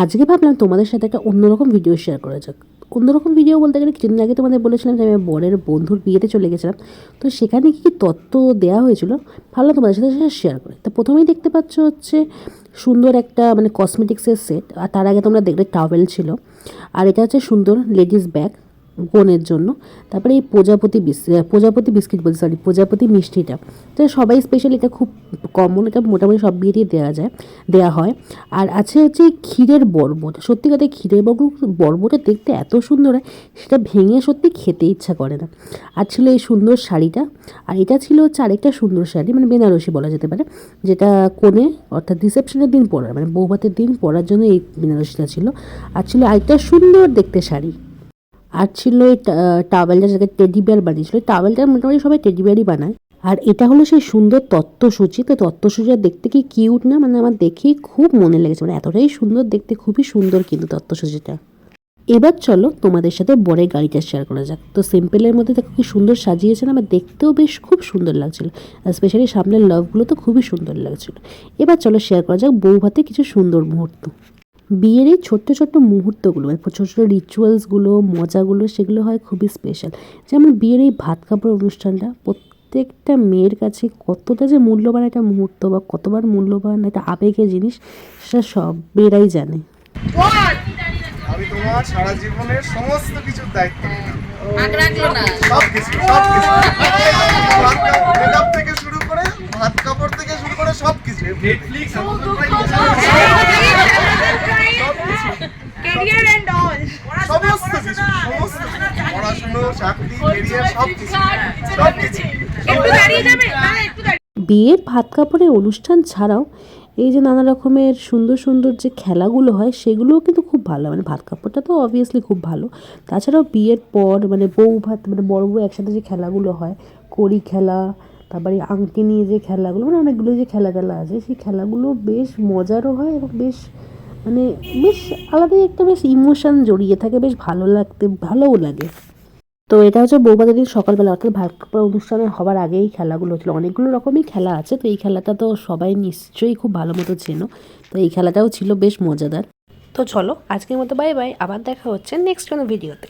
আজকে ভাবলাম তোমাদের সাথে একটা অন্যরকম ভিডিও শেয়ার করা যাক। অন্যরকম ভিডিও বলতে গেলে কিছুদিন আগে তোমাদের বলেছিলাম যে আমি বরের বন্ধুর বিয়েতে চলে গেছিলাম। তো সেখানে কী কী তত্ত্ব দেওয়া হয়েছিল ভাবলাম তোমাদের সাথে সেটা শেয়ার করে। তো প্রথমেই দেখতে পাচ্ছ হচ্ছে সুন্দর একটা মানে কসমেটিক্সের সেট আর তার আগে তোমরা দেখলে টাওয়েল ছিল। আর এটা হচ্ছে সুন্দর লেডিস ব্যাগ বোনের জন্য। তারপরে এই প্রজাপতি প্রজাপতি বিস্কিট বলছি সরি প্রজাপতি মিষ্টিটা। তো সবাই স্পেশালি এটা খুব কমন এটা মোটামুটি সব বিয়েতেই দেওয়া যায় দেওয়া হয়। আর আছে হচ্ছে ক্ষীরের বরবট সত্যি কথা ক্ষীরের বরবটা দেখতে এত সুন্দর হয়, সেটা ভেঙে সত্যি খেতে ইচ্ছা করে না। আর ছিল এই সুন্দর শাড়িটা, আর এটা ছিল হচ্ছে আরেকটা সুন্দর শাড়ি মানে বেনারসি বলা যেতে পারে, যেটা কোণে, অর্থাৎ রিসেপশনের দিন পরার মানে বৌভাতের দিন পরার জন্য এই বেনারসিটা ছিল। আর ছিল আরেকটা সুন্দর দেখতে শাড়ি। আর ছিল এই টাওয়েলটা যেটাকে টেডি বিয়ার বানিয়েছিল টাওয়েলটা মোটামুটি সবাই টেডি বিয়ারই বানায়। আর এটা হলো সেই সুন্দর তত্ত্বসূচি, তো তত্ত্বসূচিটা দেখতে কি কিউট না? মানে আমার দেখেই খুব মনে লেগেছে মানে এতটাই সুন্দর, দেখতে খুবই সুন্দর কিন্তু তত্ত্বসূচিটা। এবার চলো তোমাদের সাথে বরের গাড়িটা শেয়ার করা যাক। তো সিম্পলের মধ্যে দেখো কি সুন্দর সাজিয়েছে না আমার দেখতেও বেশ খুব সুন্দর লাগছিল। আর স্পেশালি সামনের লাভগুলো তো খুবই সুন্দর লাগছিল। এবার চলো শেয়ার করা যাক বউ ভাতে কিছু সুন্দর মুহূর্ত। বিয়ের এই ছোট্ট ছোট্ট মুহূর্তগুলো মানে ছোটো ছোটো রিচুয়ালসগুলো মজাগুলো সেগুলো হয় খুবই স্পেশাল যেমন বিয়ের এই ভাত কাপড় অনুষ্ঠানটা প্রত্যেকটা মেয়ের কাছে কতটা যে মূল্যবান একটা মুহূর্ত বা কতবার মূল্যবান একটা আবেগের জিনিস সেটা সব মেয়েরাই জানে। আমি তোমার সারা জীবনের সমস্ত কিছুর দায়িত্ব নিলাম। আগ রাখল না। সব কিছু সব কিছু। থেকে শুরু করে ভাত কাপড় থেকে শুরু করে সব কিছু। নেটফ্লিক্স ক্যারিয়ার এন্ড অল সমস্ত কিছু সমস্ত কিছু। চাকরি কেরিয়ার সব কিছু। সব কিছু। একটু দাঁড়িয়ে যাবে? না একটু বিয়ের ভাত কাপড়ের অনুষ্ঠান ছাড়াও এই যে নানা রকমের সুন্দর সুন্দর যে খেলাগুলো হয় সেগুলোও কিন্তু খুব ভালো। মানে ভাত কাপড়টা তো অবভিয়াসলি খুব ভালো। তাছাড়াও বিয়ের পর মানে বউ ভাত মানে বড় বউ একসাথে যে খেলাগুলো হয় কড়ি খেলা তারপরে আংটি নিয়ে যে খেলাগুলো মানে অনেকগুলো যে খেলা টেলা আছে সেই খেলাগুলো বেশ মজারও হয় এবং বেশ মানে বেশ আলাদাই একটা বেশ ইমোশান জড়িয়ে থাকে, বেশ ভালো লাগতে, ভালোও লাগে। তো এটা হচ্ছে বৌবাদের দিন সকালবেলা, অর্থাৎ ভাত অনুষ্ঠানে হবার আগেই খেলাগুলো হচ্ছিল। অনেকগুলো রকমই খেলা আছে, তো এই খেলাটা তো সবাই নিশ্চয়ই খুব ভালো মতো চেনো। তো এই খেলাটাও ছিল বেশ মজাদার। তো চলো, আজকের মতো বাই বাই আবার দেখা হচ্ছে নেক্সট কোনো ভিডিওতে